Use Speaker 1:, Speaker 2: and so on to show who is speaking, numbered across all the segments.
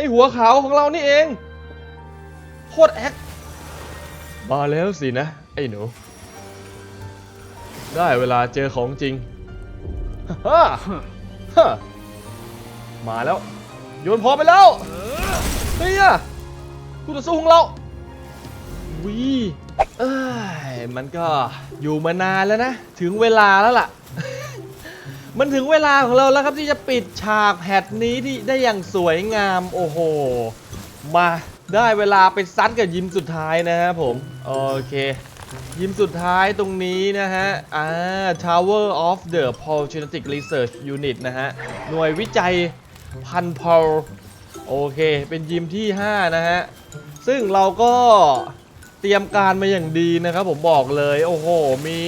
Speaker 1: อ้หัวขาวของเรานี่เอง โคตรแอคมาแล้วสินะ ไอ้หนู ได้เวลาเจอของจริงฮ่าฮ่ามาแล้ว โยนพอไปแล้วเฮ้ยอะคู่ต่อสู้ของเราวีเอ้ยมันก็อยู่มานานแล้วนะ ถึงเวลาแล้วล่ะ มันถึงเวลาของเราแล้วครับที่จะปิดฉากแพทนี้ที่ได้อย่างสวยงามโอ้โห มาได้เวลาไปซัดกับยิมสุดท้ายนะครับผม โอเค ยิมสุดท้ายตรงนี้นะฮะ อ่า Tower of the Paul Genetic Research Unit นะฮะ หน่วยวิจัยพันพอลโอเค เป็นยิมที่ 5 นะฮะ ซึ่งเราก็เตรียมการมาอย่างดีนะครับผมบอกเลย โอ้โห มี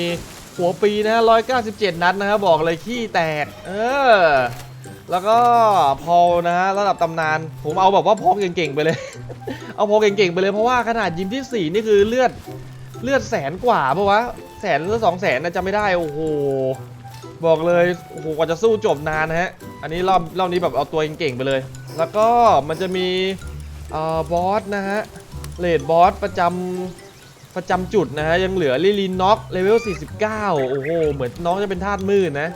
Speaker 1: หัวปีนะฮะ197นัดนะครับบอกเลยขี้แตก เออ แล้วก็พอลนะฮะระดับตำนาน ผมเอาแบบว่าพอเก่งๆไปเลย เอาพอเก่งๆไปเลยเพราะว่าขนาดยิมที่ 4 นี่คือเลือดเลือดแสนกว่าปะวะแสนหรือสองแสนนะจำไม่ได้โอ้โหบอกเลยโอ้โหกว่าจะสู้จบนานนะฮะ อันนี้รอบรอบนี้แบบเอาตัวเก่งๆไปเลย แล้วก็มันจะมีเอ่อบอสนะฮะเลดบอสประจำ ประจำจุดนะฮะยังเหลือลิลินน็อกเลเวล 49 โอ้โห เหมือนน้องจะเป็นธาตุมืดนะ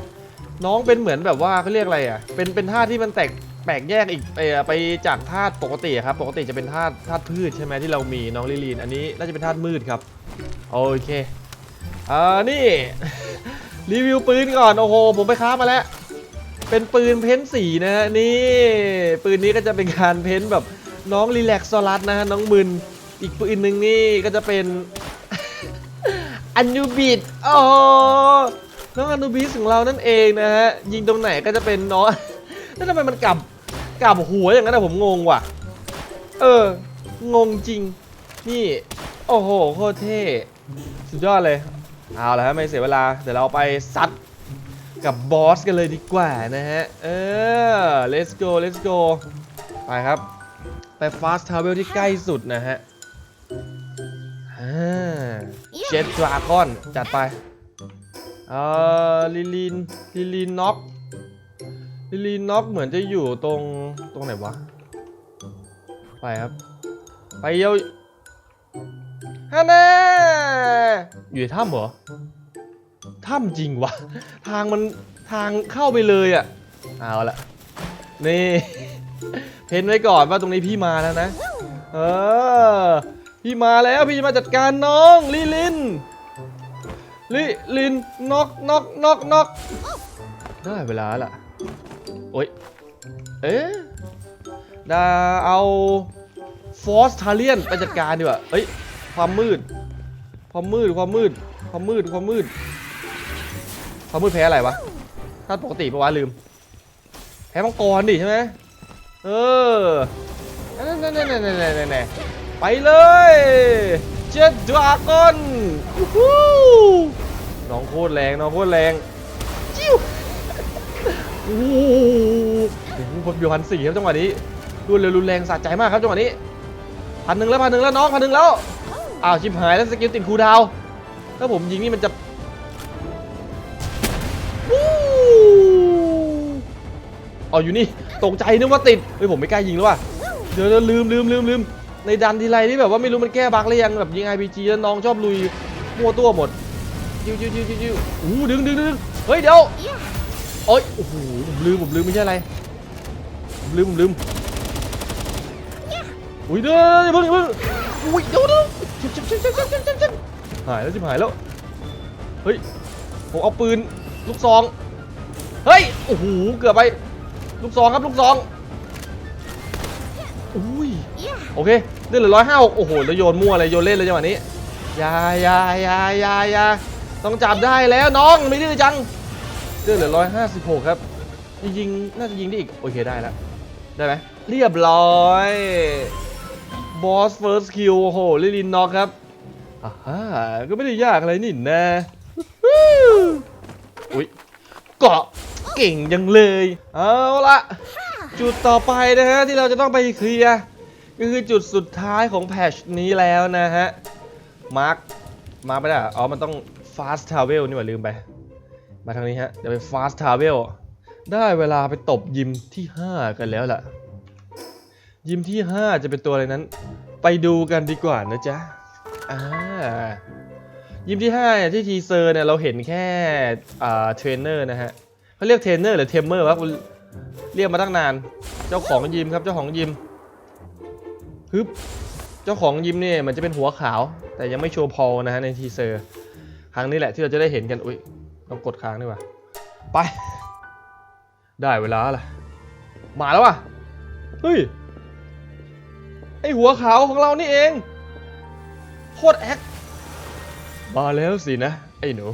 Speaker 1: น้องเป็นเหมือนแบบว่าเขาเรียกอะไรอะ เป็นเป็นธาตุที่มันแตกแปลกแยกอีกไปไปจากธาตุปกติครับ ปกติจะเป็นธาตุธาตุพืชใช่ไหมที่เรามีน้องลิลิน อันนี้น่าจะเป็นธาตุมืดครับ โอเคเอ่อนี่ รีวิวปืนก่อน โอ้โห ผมไปค้ามาแล้ว เป็นปืนเพ้นสีนะฮะนี่ ปืนนี้ก็จะเป็นการเพ้นแบบน้องรีแลกซ์ซอรัสนะฮะน้องมึน อีกปืนหนึ่งนี่ก็จะเป็น อันยูบิดโอ้น้องอันยูบิดของเรานั่นเองนะฮะ ยิงตรงไหนก็จะเป็นน้องแล้วทำไมมันกลับกลับหัวอย่างนั้นนะผมงงว่ะ เออ งงจริง นี่ โอ้โห โคตรเท่ สุดยอดเลย เอาละฮะไม่เสียเวลา เดี๋ยวเราไปซัดกับบอสกันเลยดีกว่านะฮะ เออ let's go let's go ไปครับ ไป fast travel ที่ใกล้สุดนะฮะ เจ็ดดราก้อนจัดไป เอ่อลิลินลิลินน็อกลิลินน็อกเหมือนจะอยู่ตรงตรงไหนวะ ไปครับ ไปเยาฮันแน่อยู่ในถ้ำเหรอ ถ้ำจริงวะ ทางมันทางเข้าไปเลยอะ่ะ เอาละนี่ เพ้นไว้ก่อนว่าตรงนี้พี่มาแล้วนะ เออ พี่มาแล้วพี่จะมาจัดการน้องลิลินลิลินน็อกน็อกน็อกน็อกได้เวลาละโอ๊ยเอ๊ะดาเอาฟอสทาเลียนไปจัดการดีกว่าเอ้ยความมืด ความมืดความมืด ความมืดความมืด ความมืดแพ้อะไรวะถ้าปกติปะวะลืม แพ้มังกรดิใช่ไหมเออนั่นนั่นนั่นนั่นนั่นนั่น ไปเลยเจ็ดดราก้อนน้องโคตรแรงน้องโคตรแรงจิ้วโอ้โหผมอยู่พันสี่ครับจังหวะนี้รวดเร็วรุนแรงสะใจมากครับจังหวะนี้พันหนึ่งแล้วพันหนึ่งแล้วน้องพันหนึ่งแล้วอ้าวชิบหายแล้วสกิลติดคูดาวถ้าผมยิงนี่มันจะอ๋ออยู่นี่ตกใจนึกว่าติดเฮ้ยผมไม่กล้ายิงแล้วว่ะเดี๋ยวเดี๋ยวลืมลืมลืมลืม ในดันทีไลที่แบบว่าไม่รู้มันแก้บักหรือยังแบบยิง RPG แล้วน้องชอบลุยมั่วตัวหมดยิ้วยิ้วยิ้วยิ้วอู้ดึงดึงดึงเฮ้ยเดี๋ยวเอ้ยโอ้โหผมลืมผมลืมไม่ใช่อะไรผมลืมผมลืมอุ้ยเด้อเพิ่งเพิ่งอุ้ยเดี๋ยวเดี๋ยวชิบชิบชิบชิบชิบชิบชิบหายแล้วชิบหายแล้วเฮ้ยผมเอาปืนลูกซองเฮ้ยโอ้โหเกือบไปลูกซองครับลูกซองอุ้ยโอเค เลือดเหลือร้อยห้าโอ้โหแล้วโยนมั่วเลยโยนเล่นเลยจังหวะนี้ยายายายายาต้องจับได้แล้วน้องไม่ดื้อจังเลือดเหลือร้อยห้าสิบหกครับยิงน่าจะยิงได้อีกโอเคได้แล้วได้ไหมเรียบร้อยบอสเฟิร์สคิวโอ้โหลิลินน็อกครับอ่าฮะก็ไม่ได้ยากอะไรนี่นะอุ้ยเกาะเก่งยังเลย เอาละจุดต่อไปนะฮะที่เราจะต้องไปเคลียร์ ก็คือจุดสุดท้ายของแพชนี้แล้วนะฮะ มาร์ค มาร์คไปได้เหรออ๋อ มันต้อง fast travel นี่หว่าลืมไป มาทางนี้ฮะเดี๋ยวไป fast travel ได้เวลาไปตบยิมที่ 5 กันแล้วล่ะ ยิมที่ 5 จะเป็นตัวอะไรนั้น ไปดูกันดีกว่านะจ๊ะ อ่า ยิมที่5เนี่ยที่ทีเซอร์เนี่ยเราเห็นแค่อ่าเทรนเนอร์นะฮะเขาเรียกเทรนเนอร์หรือเทมเมอร์วะเรียกมาตั้งนาน เจ้าของยิมครับ เจ้าของยิม ฮึบเจ้าของยิมเนี่ยมันจะเป็นหัวขาว แต่ยังไม่โชว์พอนะฮะในทีเซอร์ครั้งนี้แหละที่เราจะได้เห็นกันอุ้ยต้องกดค้างดีกว่าไป ได้เวลาละมาแล้วว่ะเฮ้ยไอหัวขาวของเรานี่เองโคตรแอคมาแล้วสินะ ไอ้หนู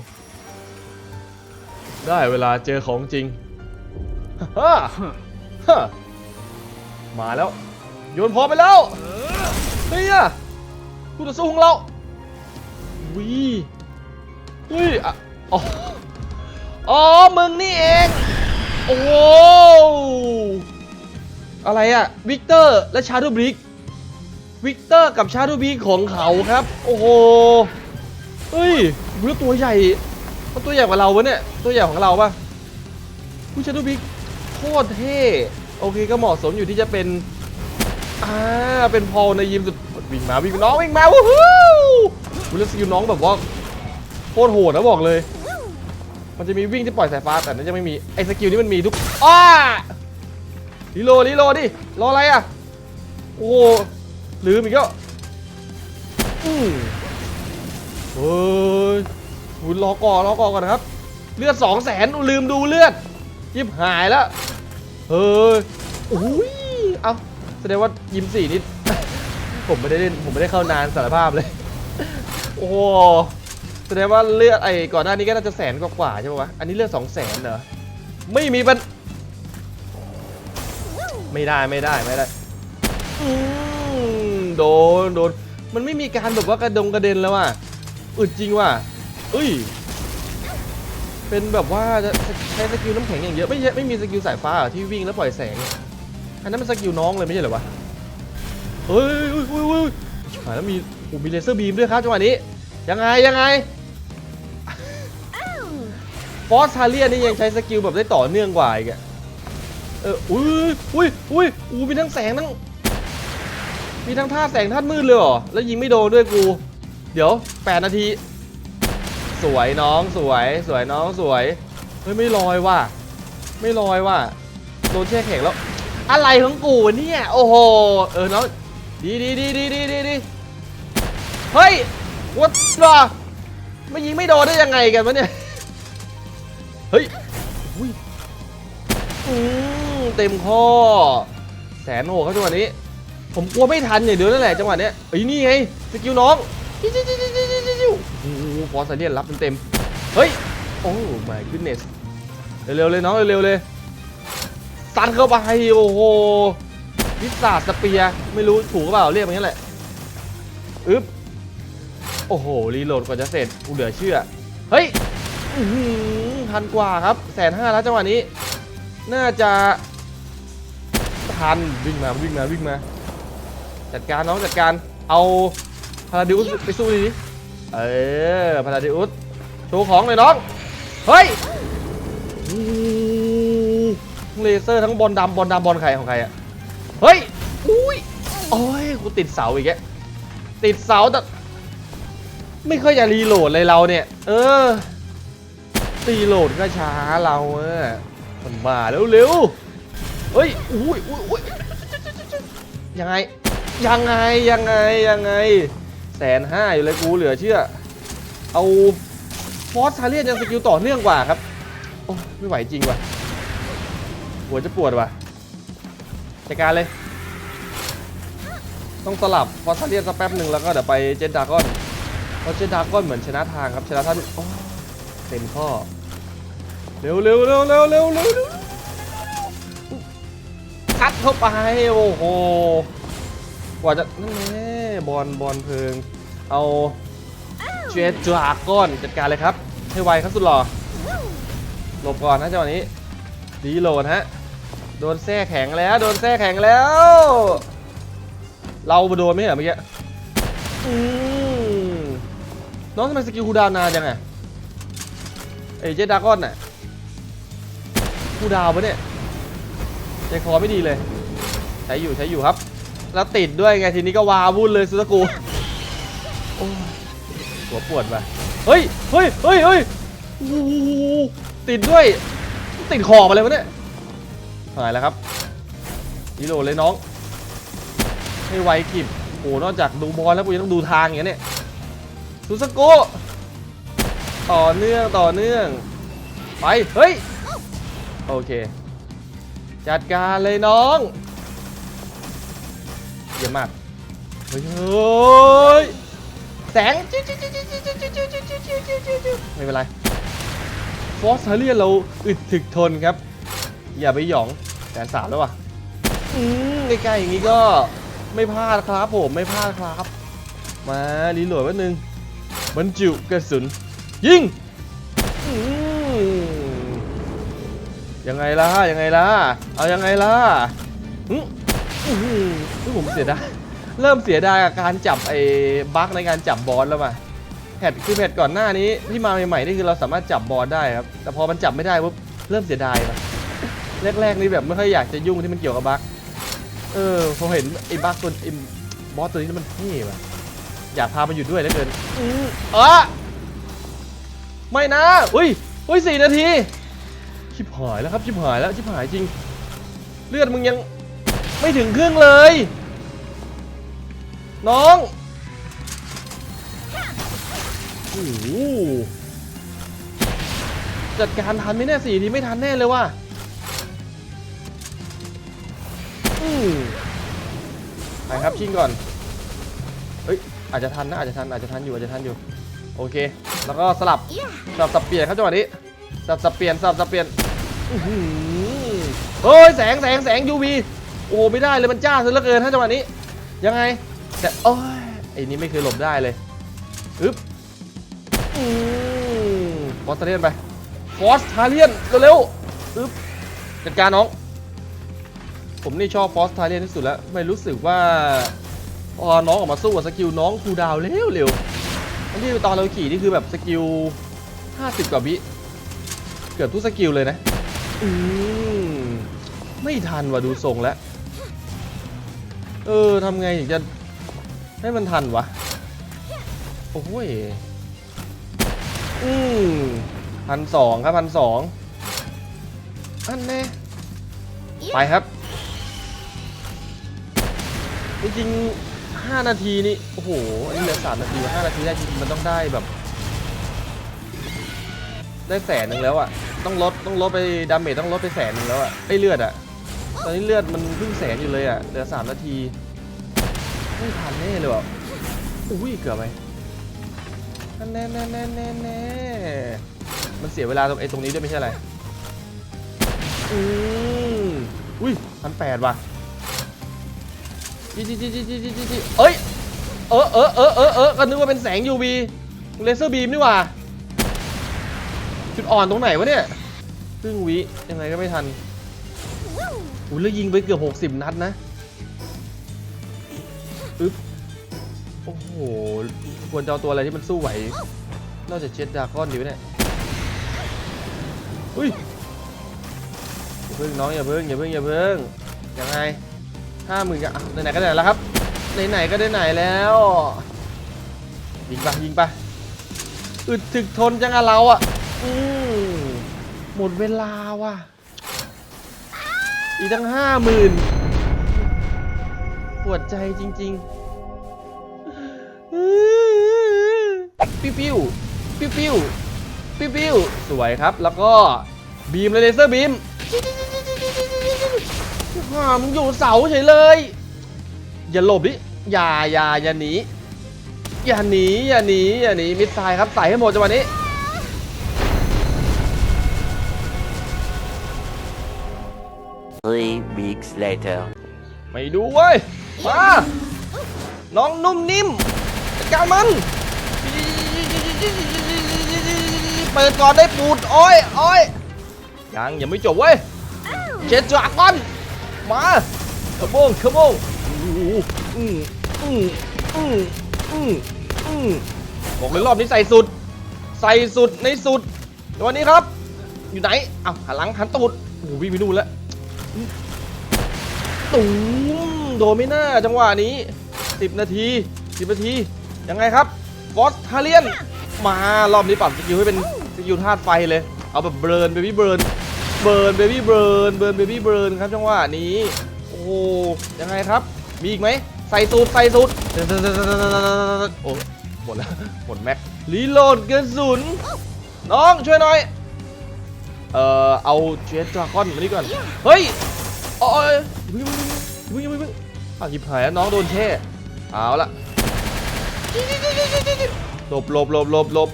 Speaker 1: ได้เวลาเจอของจริงฮ่าฮ่ามาแล้ว โยนพอไปแล้วเฮ้ยอะคู่ต่อสู้ของเราวิเฮ้ยอะอ๋ออ๋อมึงนี่เอง โอ้โหอะไรอะวิกเตอร์และชาร์บริกวิกเตอร์กับชาร์ดบีของเขาครับ โอ้โหเฮ้ยดูแล้วตัวใหญ่ มันตัวใหญ่กว่าเราวะเนี่ย ตัวใหญ่ของเราปะผู้ชาร์ดบีโคตรเท่ โอเคก็เหมาะสมอยู่ที่จะเป็น อ่าเป็นพอลในยิมสุดวิ่งมาวิ่งน้องวิ่งมาวู้ฮู้ดูแล้วสกิลน้องแบบว่าโคตรโหดนะบอกเลย มันจะมีวิ่งที่ปล่อยสายฟ้าแต่นั้นจะไม่มีไอ้สกิลนี้มันมีทุกอ้าลีโลลีโลดิรออะไรอะโอ้หลืมอีกแล้วอืมเฮ้ยคุณรอก่อนรอก่อนก่อนนะครับ เลือดสองแสนลืมดูเลือดยิบหายแล้วเฮ้ยอุ้ยเอา แสดงว่ายิมสี่นี่ผมไม่ได้เล่นผมไม่ได้เข้านานสารภาพเลย โอ้แสดงว่าเลือดไอ้ก่อนหน้านี้ก็น่าจะแสนกว่าๆใช่ปะวะ อันนี้เลือดสองแสนเหรอ ไม่มีปัญไม่ได้ไม่ได้ไม่ได้โดนโดน มันไม่มีการแบบว่ากระดงกระเด็นแล้วอะอึดจริงว่ะเอ้ย เป็นแบบว่าจะใช้สกิลน้ำแข็งอย่างเยอะ ไม่ใช่ไม่มีสกิลสายฟ้าที่วิ่งแล้วปล่อยแสง อันนั้นมันสกิลน้องเลยไม่ใช่เหรอวะเฮ้ยเฮ้ยเฮ้ยเฮ้ยอ่าแล้วมีโอ้มีเลเซอร์บีมด้วยครับจังหวะนี้ยังไงยังไงฟอสทาเลียนี่ยังใช้สกิลแบบได้ต่อเนื่องกว่าอีกอะเอออุ้ยอุ้ยอุ้ยอู้มีทั้งแสงทั้งมีทั้งท่าแสงท่ามืดเลยเหรอแล้วยิงไม่โดนด้วยกู เดี๋ยว 8 นาที สวยน้องสวย สวยน้องสวยเฮ้ยไม่ลอยว่ะไม่ลอยว่ะโดนแช่แข็งแล้ว อะไรของกูเนี่ย โอ้โห เออน้องดีดีดีดีดีดีดีเฮ้ยวัดว่ะไม่ยิงไม่โดนได้ยังไงกันวะเนี่ย เฮ้ยอุ้ยอืมเต็มข้อ แสนโหเขาจังหวะนี้ ผมกลัวไม่ทันอย่างเดียวนั่นแหละจังหวะเนี้ยเอ้ยนี่ไงสกิลน้องจิ้วจิ้วจิ้วจิ้วจิ้วจิ้วโอ้โหฟอสไซเลียนรับเต็มๆเฮ้ย โอ้ my goodness เร็วๆเลยน้องเร็วๆเลย ซัดเข้าไปโอ้โหวิสาสเปียไม่รู้ถูกหรือเปล่าเรียกมันงั้แหละอึ๊บโอ้โหรีโหลดกว่าจะเสร็จกูเหลือเชื่อ เฮ้ยพันกว่าครับแสนห้าแล้วจังหวะนี้ น่าจะทันวิ่งมาวิ่งมาวิ่งมา จัดการน้องจัดการเอาพาราดิอุสไปสู้ดิเออพาราดิอุสโชว์ของเลยน้อง เฮ้ย เลเซอร์ทั้งบอลดำบอลดำบอลใครของใครอะเฮ้ยอุ้ยโอ้ยกูติดเสาอีกแกติดเสาแต่ไม่ค่อยจะรีโหลดเลยเราเนี่ย เออรีโหลดก็ช้าเราเออมันมาเร็วๆเฮ้ยอุ้ยอุ้ยอุ้ยยังไงยังไงยังไงยังไงแสนห้าอยู่เลยกูเหลือเชื่อ เอาฟอสทาเลียนยังสกิลต่อเนื่องกว่าครับ โอ้ไม่ไหวจริงว่ะ หัวจะปวดว่ะจัดการเลย ต้องสลับฟอสทาเลียนสักแป๊บหนึ่งแล้วก็เดี๋ยวไปเจนดาก้อนเพราะเจนดาก้อนเหมือนชนะทางครับชนะท่านโอ้เต็มข้อเร็วเร็วเร็วเร็วเร็วเร็วคัดเข้าไปโอ้โหกว่าจะนั่นแน่บอลบอลเพลิง เอาเจดดาก้อนจัดการเลยครับให้ไวครับสุดหล่อหลบก่อนนะจังหวะนี้ดีโหลดฮะ โดนแท้แข็งแล้ว โดนแท้แข็งแล้ว เราไปโดนไหมเหรอเมื่อกี้อืมน้องทำไมสกิลคูดาวนานจังไงเอเจดาก้อนน่ะคูดาวปะเนี่ยใจคอไม่ดีเลย ใช้อยู่ใช้อยู่ครับ แล้วติดด้วยไงทีนี้ก็วาวุ่นเลยซูซากุโอ้ยหัวปวดว่ะเฮ้ยเฮ้ยเฮ้ยเฮ้ยติดด้วย ติดขอบอะไรวะเนี่ย หายแล้วครับฮีโร่เลยน้องให้ไวกิบโอ้นอกจากดูบอลแล้วกูยังต้องดูทางอย่างนี้ยซูสโกต่อเนื่องต่อเนื่องไปเฮ้ยโอเค จัดการเลยน้องเยี่ยมมากเฮ้ยแสงไม่เป็นไรฟอสเทเรียเราอึดถึกทนครับ อย่าไปหยองแสนสามแล้วว่ะอืมใกล้ๆอย่างนี้ก็ไม่พลาดครับผมไม่พลาดครับ มารีโหลดไว้หนึ่งบรรจุกระสุน ยิงยังไงล่ะยังไงล่ะเอายังไงล่ะอืมอื้อผมเสียดายเริ่มเสียดายกับการจับไอ้บั๊กในการจับบอสแล้วว่ะแพทคือแพทก่อนหน้านี้ที่มาใหม่ๆนี่คือเราสามารถจับบอสได้ครับแต่พอมันจับไม่ได้ปุ๊บเริ่มเสียดายว่ะ แรกๆนี่แบบไม่ค่อยอยากจะยุ่งที่มันเกี่ยวกับบั๊กเออพอเห็นไอ้บั๊กตัวไอ้บอสตัวนี้มันเท่ว่ะอยากพามันอยู่ด้วยเหลือเกินอือเออไม่นะอุ้ยอุ้ยสี่นาทีชิบหายแล้วครับชิบหายแล้วชิบหายจริง เลือดมึงยังไม่ถึงครึ่งเลย น้องโอ้โหจัดการทันไหมเนี่ยสี่ทีไม่ทันแน่เลยว่ะ ไปครับชิงก่อน เฮ้ยอาจจะทันนะอาจจะทันอาจจะทันอยู่อาจจะทันอยู่ โอเค แล้วก็สลับสลับสับเปลี่ยนครับจังหวะนี้สลับสับเปลี่ยนสลับสับเปลี่ยนเฮ้ยแสงแสงแสง UV โอ้โหไม่ได้เลยมันจ้าซะเหลือเกินฮะจังหวะนี้ ยังไง แต่โอ้ยไอ้นี้ไม่เคยหลบได้เลยอึ๊บฟอสเทเลียนไปฟอสทาเลียนเร็วๆอึ๊บจัดการน้อง ผมนี่ชอบฟอสทาเลียนที่สุดแล้ว ไม่รู้สึกว่าพอน้องออกมาสู้กับสกิลน้องคูดาวเร็วเร็วๆอันนี้ตอนเราขี่นี่คือแบบสกิล 50 กว่าวิเกือบทุกสกิลเลยนะ อืม ไม่ทันว่ะดูทรงแล้ว เออทำไงถึงจะให้มันทันวะ โอ้ย อืมพันสองครับพันสองอันแน่ไปครับ จริงๆ5นาทีนี่โอ้โหอันนี้เหลือ3นาที5นาทีได้จริงๆมันต้องได้แบบ ได้แสนหนึ่งแล้วอะต้องลดต้องลดไปดาเมจต้องลดไปแสนหนึ่งแล้วอะไอเลือดอะตอนนี้เลือดมันเพิ่งแสนอยู่เลยอะเหลือ3นาทีไม่ทันแน่เลยว่ะอุ้ยเกือบไปแน่แน่แน่แน่แน่มันเสียเวลาตรงไอ้ตรงนี้ด้วยไม่ใช่อะไรอืมอุ้ยพันแปดว่ะ จีจีจีจีจีจีจีเอ้ย เออเออเออเออเออก็นึกว่าเป็นแสง UV เลเซอร์บีมนี่หว่า จุดอ่อนตรงไหนวะเนี่ยซึ่งวิยังไงก็ไม่ทันอุ้ยแล้วยิงไปเกือบ60 นัดนะอึ๊บโอ้โห ควรจะเอาตัวอะไรที่มันสู้ไหว นอกจากเจ็ดดาก้อนดีวะเนี่ย อุ้ยอย่าเพิ่งน้องอย่าเพิ่งอย่าเพิ่งอย่าเพิ่งยังไง ห้าหมื่นกันอะไหนๆก็ไหนแล้วครับไหนๆก็ได้ไหนแล้ว ยิงปะยิงปะอึดถึกทนจังอะเราอะอืมหมดเวลาว่ะ อีกตั้งห้าหมื่นปวดใจจริงๆ ปิ้วปิ้วปิ้วปิ้วปิ้วปิ้วสวยครับ แล้วก็บีมเลยเลเซอร์บีม ห่ามึงอยู่เสาเฉยเลย อย่าหลบดิ อย่าอย่าอย่าหนี อย่าหนี อย่าหนี อย่าหนี มิดไซด์ครับ ใส่ให้หมดจังหวะนี้
Speaker 2: Three weeks later.
Speaker 1: ไม่ดูเว้ย มา น้องนุ่มนิ่มจัดการมัน เปิดก่อนได้ปูด โอ้ยโอ้ยยังยังไม่จบเว้ยเจ็ดจากก่อน มาขโมงขโมงอืมอืมอืมอืมอืมบอกเลยรอบนี้ใส่สุด ใส่สุดในสุดวันนี้ครับ อยู่ไหนอ้าวหันหลังหันตูดโอ้โหวิ่งไปนู่นแล้วตุ้มโดนไม่น่าจังหวะนี้10นาที10นาทียังไงครับฟอสทาเลียนมารอบนี้ปรับสกิลให้เป็นสกิลธาตุไฟเลย เอาแบบเบิร์นเบบี้เบิร์น เบิร์นเบบี้เบิร์นเบิร์นเบบี้เบิร์นครับจังหวะนี้ โอ้โหยังไงครับ มีอีกไหมใส่สูตรใส่สูตรโอ้หมดแล้วหมดแม็กรีโหลดกระสุนน้องช่วยหน่อย เอ่อเอาเชสดราก้อนมานี่ก่อน เฮ้ยโอ้ยวิ่งวิ่งวิ่งวิ่งวิ่งอ้าวหยิบหายน้องโดนแช่เอาละหลบหลบหลบหลบหลบ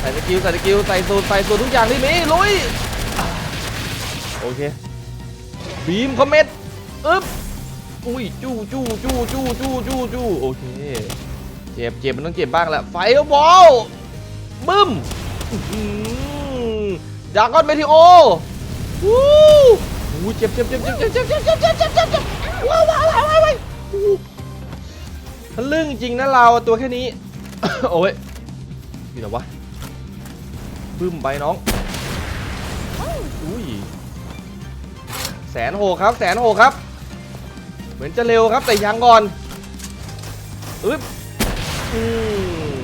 Speaker 1: ใส่สกิลใส่สกิลใส่สูตรใส่สูตรทุกอย่างที่มีลุย โอเคบีมคอมเมตอึ๊บอุ้ยจู้จู้จู้จู้จู้จู้จู้โอเคเจ็บเจ็บมันต้องเจ็บบ้างแหละไฟบอลบึ้มอื้อหือดากอนเมทิโอวู้วู้เจ็บเจ็บเจ็บเจ็บเจ็บเจ็บเจ็บเจ็บเจ็บเจ็บเจ็บเจ็บว้าวว้าวว้าวว้าวทะลึ่งจริงนะเราตัวแค่นี้โอ้ยนี่เหรอวะบึ้มไปน้อง แสนโหครับแสนโหครับ เหมือนจะเร็วครับแต่ยังก่อนอึ๊บอืม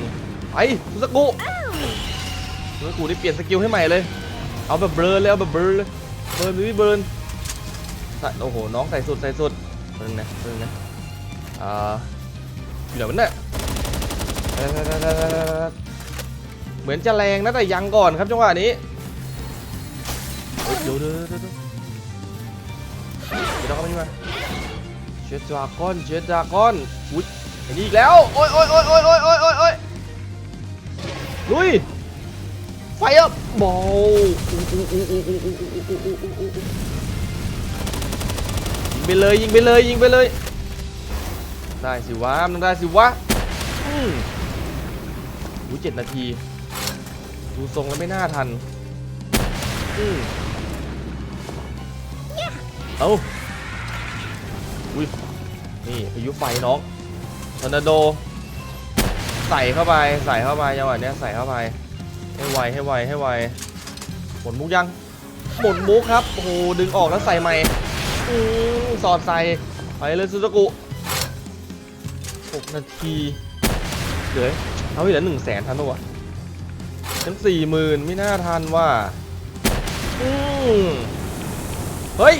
Speaker 1: ไปสกุสกุนี่เปลี่ยนสกิลให้ใหม่เลย เอาแบบเบลอเลยเอาแบบเบลอเลยเบิร์นวิเบิร์นโอ้โหน้องใส่สุดใส่สุดเบิร์นนะเบิร์นนะอ่าอยู่ไหนวะเนี่ยเหมือนจะแรงนะแต่ยังก่อนครับจังหวะนี้เฮ้ยดี๋ยวเดี๋ยวเดี๋ยว ดี๋ยวเดี๋ยวเราเข้ามานี่มาเชดดากอนเชดดากอนอุ้ยไอ้นี่อีกแล้วโอ้ยโอ้ยโอ้ยโอ้ยโอ้ยโอ้ยโอ้ยโอ้ยลุยไฟอัพบอลยิงไปเลยยิงไปเลยยิงไปเลย ได้สิวะมันได้สิวะอืมอุ้ยเจ็ดนาทีดูทรงแล้วไม่น่าทันอืมเอา อุ้ยนี่พายุไฟน้องทอร์นาโด ใส่เข้าไปใส่เข้าไปจังหวะเนี้ยใส่เข้าไปให้ไวให้ไวให้ไวหมดมุกยังหมดมุกครับโอ้โหดึงออกแล้วใส่ใหม่อสอดใส่ไปเลยซูซากุ6นาทีเหลือเอาอีกเหลือหนึ่งแสนทันปะวะฉันสี่หมื่นไม่น่าทันว่ะอืมเฮ้ย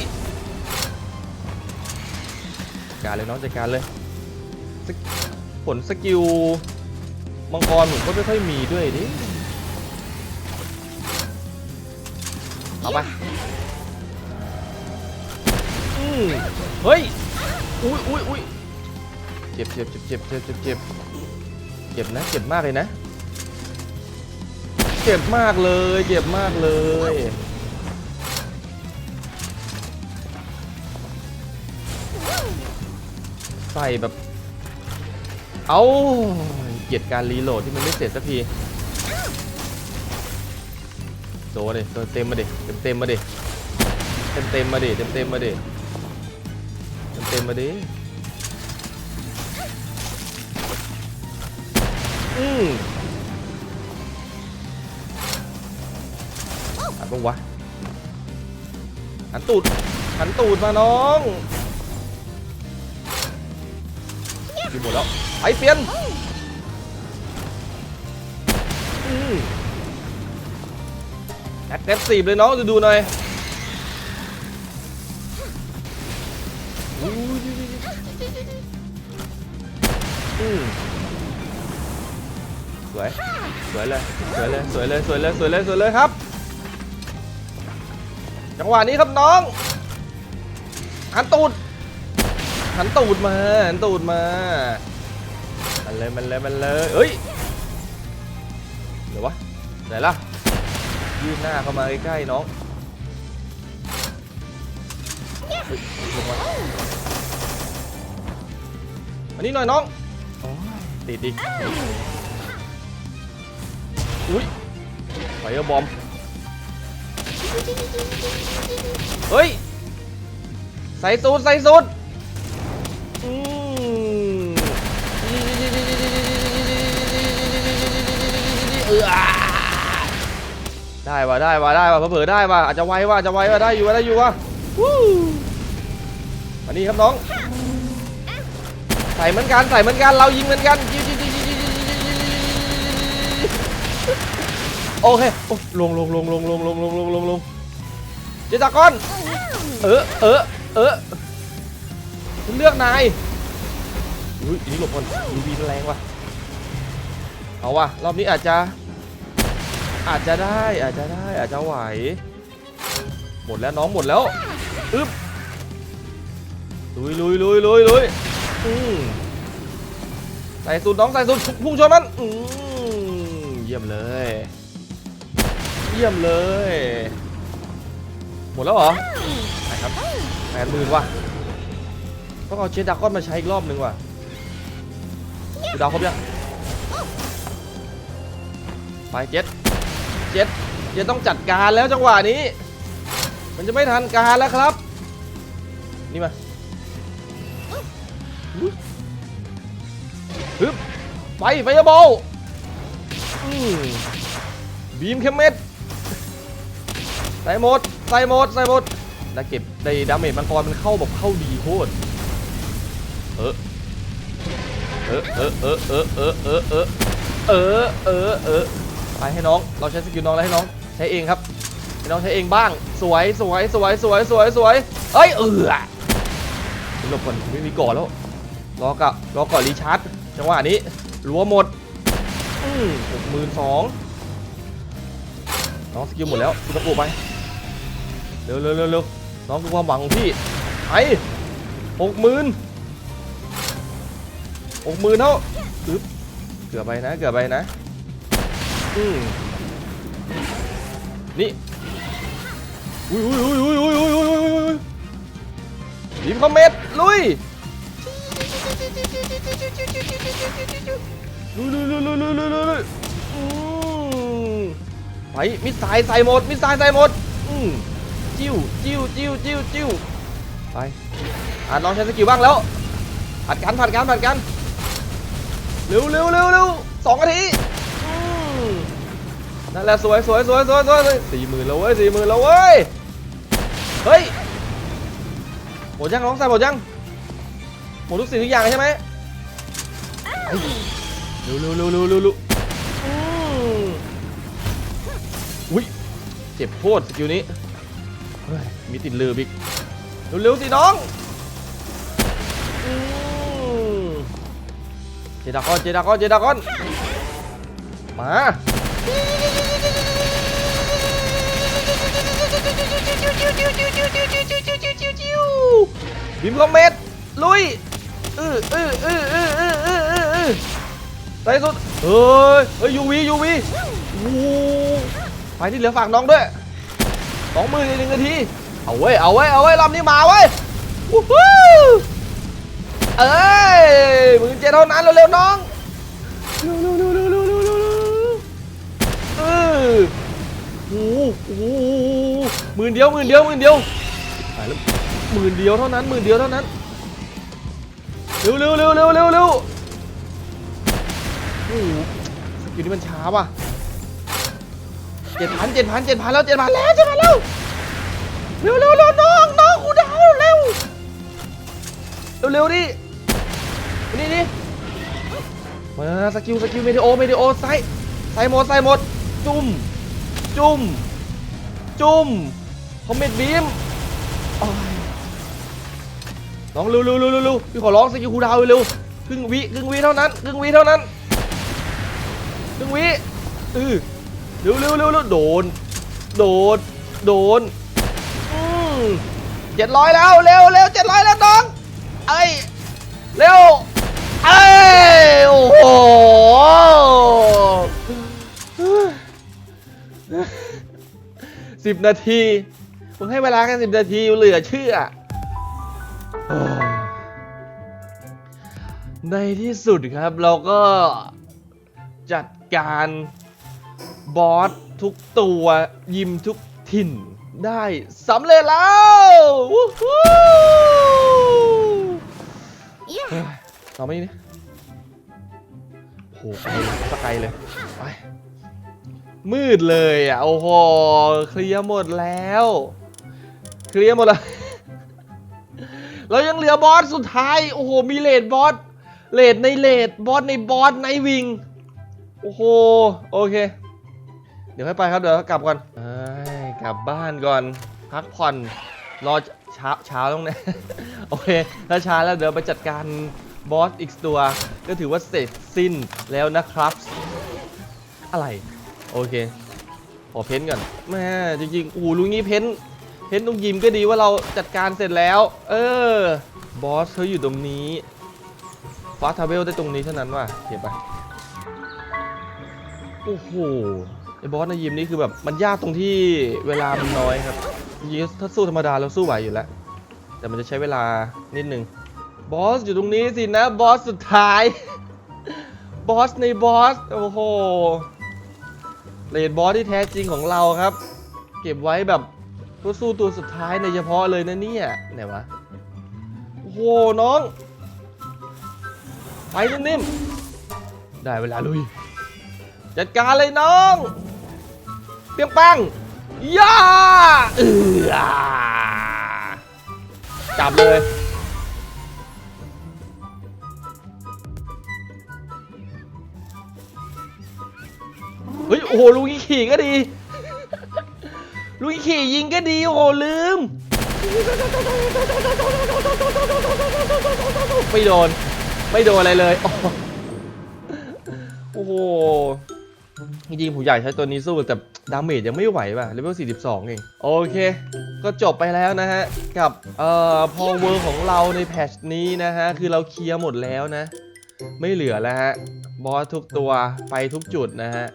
Speaker 1: การเลยน้องจัดการเลยผลสกิลมังกรผมก็ไม่ค่อยมีด้วยดิเอาไปอืมเฮ้ยอุ้ยอุ้ยอุ้ยเจ็บเจ็บเจ็บเจ็บเจ็บเจ็บเจ็บเจ็บนะเจ็บมากเลยนะ เจ็บมากเลย เจ็บมากเลย ใส่แบบ เอาเกียดการรีโหลดที่มันไม่เสร็จสักทีโดนดิโดนเต็มมาดิเต็มเต็มมาดิเต็มเต็มมาดิเต็มเต็มมาดิเต็มเต็มมาดิอืมอันปะวะหันตูดหันตูดมาน้อง อยู่หมดแล้วไปเปลี่ยนแอคเทฟซีเลยน้องดูดูหน่อยสวย สวยเลย สวยเลย สวยเลย สวยเลย สวยเลย สวยเลยครับ จังหวะนี้ครับน้องหันตูด หันตูดมาหันตูดมามันเลยมันเลยมันเลยเอ้ยเดี๋ยววะไหนล่ะยื่นหน้าเข้ามาใกล้ๆน้องเฮ้ยลงมาอันนี้หน่อยน้องอติดอีกอุ้ยไฟบอมเฮ้ยใส่สูตรใส่สูตร อืมเออได้ว่ะได้ว่ะได้ว่ะเผื่อได้ว่ะอาจจะไวว่ะอาจจะไวว่ะได้อยู่ว่ะได้อยู่ว่ะวู้มานี่ครับน้อง ใส่เหมือนกันใส่เหมือนกันเรายิงเหมือนกันโอเคโอ้ลงลงลงลงลงลงลงลงลงลงเจตากอนเออเออเออ ฉันเลือกนายอุ้ยอันนี้หลบก่อนยูวีแรงว่ะเอาว่ะรอบนี้อาจจะ อาจจะได้อาจจะได้อาจจะไหว หมดแล้วน้องหมดแล้วอึ๊บลุยลุยลุยลุยลุยอืมใส่สุดน้องใส่สุดพุ่งชนมันอืมเยี่ยมเลย เยี่ยมเลย หมดแล้วเหรอไหนครับแปดหมื่นว่ะ ต้องเอาเชดดากอนมาใช้อีกรอบหนึ่งว่ะดูดาวครบยังไปเจ็ดเจ็ดเจ็ดต้องจัดการแล้วจังหวะนี้ มันจะไม่ทันการแล้วครับ นี่มาฮึบไปไฟบอลบีมเคมเม็ดใส่หมดใส่หมดใส่หมดแล้วเก็บในดาเมจมังกรมันเข้าแบบเข้าดีโคตร เออเออเออเออเออเออเออเออเออเออเออไปให้น้อง เราใช้สกิลน้องแล้วให้น้อง ใช้เองครับให้น้องใช้เองบ้าง สวยสวยสวยสวยสวยสวยเอ้ยเออหลบก่อนไม่มีก่อนแล้วรอกับรอก่อนรีชาร์จจังหวะนี้รัวหมดหกหมื่นสองน้องสกิลหมดแล้วคุณตะปูไปเร็วเร็วเร็วเร็วน้องคือความหวังของพี่ไปหกหมื่น หกหมื่นเท่าอึ๊บเกือบไปนะ เกือบไปนะ อืมนี่อุ้ยอุ้ยอุ้ยอุ้ยอุ้ยอุ้ยอุ้ยอุ้ยอุ้ยทีมคอมเมดลุยลุยลุยลุยลุยลุยลุยลุยไปมิสไซล์ใส่หมดมิสไซล์ใส่หมดอืมจิ้วจิ้วจิ้วจิ้วจิ้วไปอ่านลองใช้สกิลบ้างแล้วผัดกันผัดกันผัดกัน เร็วเร็วเร็วเร็วสองนาทีอืมนั่นแหละสวยสวยสวยสวยสวยสี่หมื่นแล้วเว้ยสี่หมื่นแล้วเว้ย เฮ้ยหมดยังน้องใส่หมดยังหมดทุกสิ่งทุกอย่างใช่ไหมไปเร็วเร็วเร็วเร็วเร็วเร็วอืมอุ้ยเจ็บโคตรสกิลนี้เฮ้ยมีติดลือบิ๊กเร็วเร็วสิน้อง ดากอนเจดากอนเจดากอนมาบิมคอมเมดลุยอืออืออืออืออืออืออืออือใส่สุดเฮ้ยเฮ้ยยูวียูวีโอ้ไปที่เหลือฝากน้องด้วยสองมื่นในหนึ่งนาทีเอาเว้เอาเว้เอาเว้ยรอบนี้มาเว้ยวู้ฮู้ เอ้ยมื่นเจ็ดเท่านั้นเร็วๆน้องเร็วๆเร็วๆเร็วๆเร็วๆเร็วเออโอ้โหหมื่นเดียวหมื่นเดียวหมื่นเดียวตายแล้วหมื่นเดียวเท่านั้นหมื่นเดียวเท่านั้นเร็วเร็วเร็วเร็วเร็วเร็วโอ้สกิลนี้มันช้าว่ะเจ็ดพันเจ็ดพันเจ็ดพันแล้วเจ็ดพันแล้วเจ็ดพันแล้วเร็วเร็วเร็วน้องน้องกูดาวเร็วเร็วเร็วดิ นี่นี่มาสกิลสกิลเมดิโอเมดิโอใส่ใส่หมดใส่หมด จุ่ม จุ่ม จุ่มคอมเมดบีมโอ้ยน้องเร็วเร็วเร็วเร็วเร็วพี่ขอร้องสกิลคูดาวเร็วครึ่งวิครึ่งวิเท่านั้นครึ่งวิเท่านั้นครึ่งวิเออเร็วเร็วเร็วเร็วโดน โดน โดนอืมเจ็ดร้อยแล้วเร็วเร็วเจ็ดร้อยแล้วน้อง เอ้ยเร็ว เอ้ยโอ้โหสิบนาทีมึงให้เวลาแค่สิบนาทีเหลือเชื่อ ในที่สุดครับเราก็จัดการบอสทุกตัวยิมทุกถิ่นได้สำเร็จแล้ววู้ฮู้ เฮ้ยเราไม่นี่โหไกลเลยสกไกลเลยไปมืดเลยอะโอ้โหเคลียร์หมดแล้วเคลียร์หมดแล้วเรายังเหลือบอสสุดท้าย โอ้โห มีเลดบอส เลดในเลดบอสในบอสในวิง โอ้โห โอเค เดี๋ยวให้ไปครับ เดี๋ยวกลับก่อนอกลับบ้านก่อน พักผ่อน รอเช้าเช้าตรงนี้โอเค ถ้าช้าแล้วเดี๋ยวไปจัดการ บอสอีกตัวก็ถือว่าเสร็จสิ้นแล้วนะครับ อะไร โอเค ขอเพ้นก่อนแม่จริงๆโอ้โหลุงนี้เพ้นเพ้นตรงยิมก็ดีว่าเราจัดการเสร็จแล้ว เออบอสเขาอยู่ตรงนี้ฟาสทาเวลได้ตรงนี้เท่านั้นว่ะเห็นปโอ้โหไอ้บอสในยิมนี่คือแบบมันยากตรงที่เวลามันน้อยครับจริงถ้าสู้ธรรมดาเราสู้ไหวอยู่แล้ว แต่มันจะใช้เวลานิดนึง บอสอยู่ตรงนี้สินะ บอสสุดท้าย บอสในบอส โอ้โหเลดบอสที่แท้จริงของเราครับ เก็บไว้แบบตัวสู้ตัวสุดท้ายในเฉพาะเลยนะเนี่ยไหนวะ โอ้โห น้อง ไปนิ่มๆ ได้เวลาลุย จัดการเลยน้อง เปียงปังย่าเออจับเลย เฮ้ยโอ้โหลุงอีขี่ก็ดี ลุงอีขี่ยิงก็ดีโอ้โหลืม ไม่โดน ไม่โดนอะไรเลยโอ้โหจริงๆผมอยากใช้ตัวนี้สู้แต่ดาเมจยังไม่ไหวว่ะเลเวล42 เอง โอเค ก็จบไปแล้วนะฮะ กับเอ่อพอเวอร์ของเราในแพทชนี้นะฮะ คือเราเคลียร์หมดแล้วนะ ไม่เหลือแล้วฮะ บอสทุกตัวไปทุกจุดนะฮะ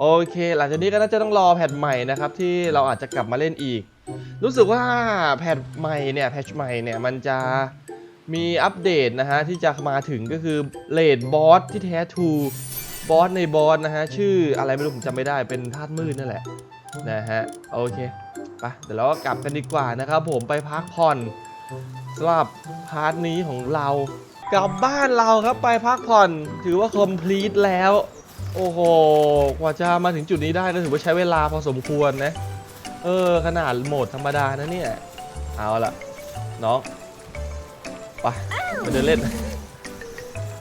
Speaker 1: โอเค หลังจากนี้ก็น่าจะต้องรอแพทใหม่นะครับที่เราอาจจะกลับมาเล่นอีก รู้สึกว่าแพทใหม่เนี่ยแพทใหม่เนี่ยมันจะมีอัปเดตนะฮะที่จะมาถึงก็คือเลดบอสที่แท้ทูบอสในบอสนะฮะชื่ออะไรไม่รู้ผมจำไม่ได้เป็นธาตุมืดนั่นแหละนะฮะโอเคไปเดี๋ยวเราก็กลับกันดีกว่านะครับผมไปพักผ่อนสำหรับพาร์ทนี้ของเรา กลับบ้านเราครับไปพักผ่อนถือว่าคอมพลีทแล้ว โอ้โห กว่าจะมาถึงจุดนี้ได้ก็ถือว่าใช้เวลาพอสมควรนะ เออ ขนาดโหมดธรรมดานะเนี่ย เอาละน้องไปมาเดินเล่น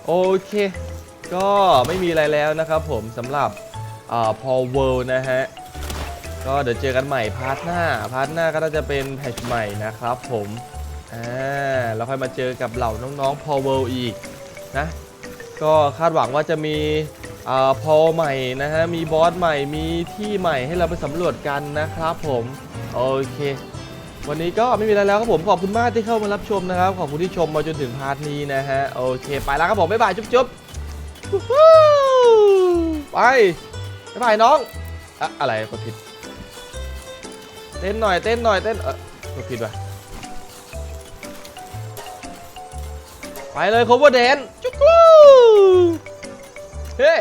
Speaker 1: โอเค ก็ไม่มีอะไรแล้วนะครับผมสำหรับอ่าพอเวิลนะฮะ ก็เดี๋ยวเจอกันใหม่พาร์ทหน้า พาร์ทหน้าก็น่าจะเป็นแพทชใหม่นะครับผมอ่าแล้วค่อยมาเจอกับเหล่าน้องๆพอเวิลอีกนะ ก็คาดหวังว่าจะมี อ่าพอใหม่นะฮะมีบอสใหม่มีที่ใหม่ให้เราไปสำรวจกันนะครับผมโอเค วันนี้ก็ไม่มีอะไรแล้วครับผมขอบคุณมากที่เข้ามารับชมนะครับ ขอบคุณที่ชมมาจนถึงพาร์ทนี้นะฮะโอเค ไปแล้วครับผมบ๊ายบายจุ๊บจุ๊บไปบ๊ายบายน้องอะอะไรกดผิด เต้นหน่อยเต้นหน่อยเต้นเออกดผิดว่ะไปเลย cover dance จุ๊กกู เฮ้